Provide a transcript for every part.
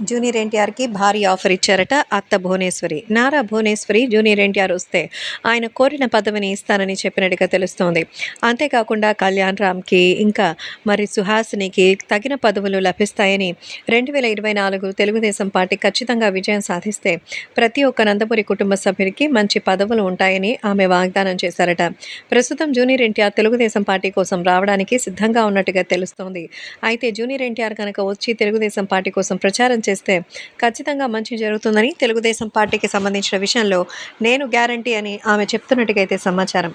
Junior ఎన్టీఆర్కి భారీ offer ఇచ్చారట అత్త భువనేశ్వరి. నారా భువనేశ్వరి జూనియర్ ఎన్టీఆర్ వస్తే ఆయన కోరిన పదవిని ఇస్తానని చెప్పినట్టుగా తెలుస్తోంది. అంతేకాకుండా కళ్యాణ్ రామ్కి ఇంకా మరి సుహాసినికి తగిన పదవులు లభిస్తాయని రెండు వేల ఇరవై నాలుగు తెలుగుదేశం పార్టీ ఖచ్చితంగా విజయం సాధిస్తే ప్రతి ఒక్క నందమూరి కుటుంబ సభ్యుడికి మంచి పదవులు ఉంటాయని ఆమె వాగ్దానం చేశారట. ప్రస్తుతం జూనియర్ ఎన్టీఆర్ తెలుగుదేశం పార్టీ కోసం రావడానికి సిద్ధంగా ఉన్నట్టుగా తెలుస్తోంది. అయితే జూనియర్ ఎన్టీఆర్ కనుక వచ్చి తెలుగుదేశం పార్టీ కోసం ప్రచారం చేస్తే ఖచ్చితంగా మంచి జరుగుతుందని తెలుగుదేశం పార్టీకి సంబంధించిన విషయంలో నేను గ్యారంటీ అని ఆమె చెప్తున్నట్టుగా అయితే సమాచారం.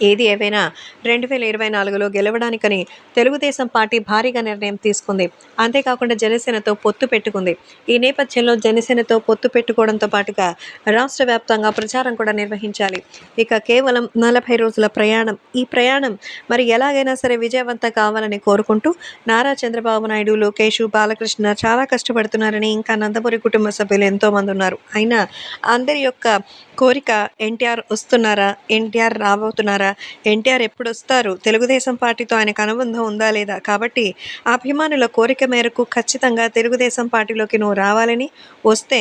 ఏది ఏవైనా రెండు వేల ఇరవై నాలుగులో గెలవడానికని తెలుగుదేశం పార్టీ భారీగా నిర్ణయం తీసుకుంది. అంతేకాకుండా జనసేనతో పొత్తు పెట్టుకుంది. ఈ నేపథ్యంలో జనసేనతో పొత్తు పెట్టుకోవడంతో పాటుగా రాష్ట్ర వ్యాప్తంగా ప్రచారం కూడా నిర్వహించాలి. ఇక కేవలం నలభై రోజుల ప్రయాణం ఈ ప్రయాణం మరి ఎలాగైనా సరే విజయవంతం కావాలని కోరుకుంటూ నారా చంద్రబాబు నాయుడు లోకేష్ బాలకృష్ణ చాలా కష్టపడుతున్నారని ఇంకా నందమూరి కుటుంబ సభ్యులు ఎంతోమంది ఉన్నారు. అయినా అందరి యొక్క కోరిక ఎన్టీఆర్ వస్తున్నారా ఎన్టీఆర్ రాబోతున్నారా ఎన్టీఆర్ ఎప్పుడు వస్తారు తెలుగుదేశం పార్టీతో ఆయనకు అనుబంధం ఉందా లేదా? కాబట్టి అభిమానుల కోరిక మేరకు ఖచ్చితంగా తెలుగుదేశం పార్టీలోకి నువ్వు రావాలని వస్తే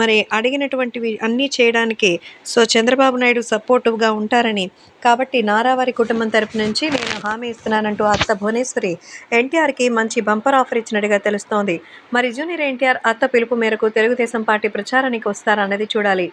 మరి అడిగినటువంటివి అన్నీ చేయడానికి సో చంద్రబాబు నాయుడు సపోర్టివ్గా ఉంటారని. కాబట్టి నారావారి కుటుంబం తరపు నుంచి నేను హామీ ఇస్తున్నానంటూ అత్త భువనేశ్వరి ఎన్టీఆర్కి మంచి బంపర్ ఆఫర్ ఇచ్చినట్టుగా తెలుస్తోంది. మరి జూనియర్ ఎన్టీఆర్ అత్త పిలుపు మేరకు తెలుగుదేశం పార్టీ ప్రచారానికి వస్తారన్నది చూడాలి.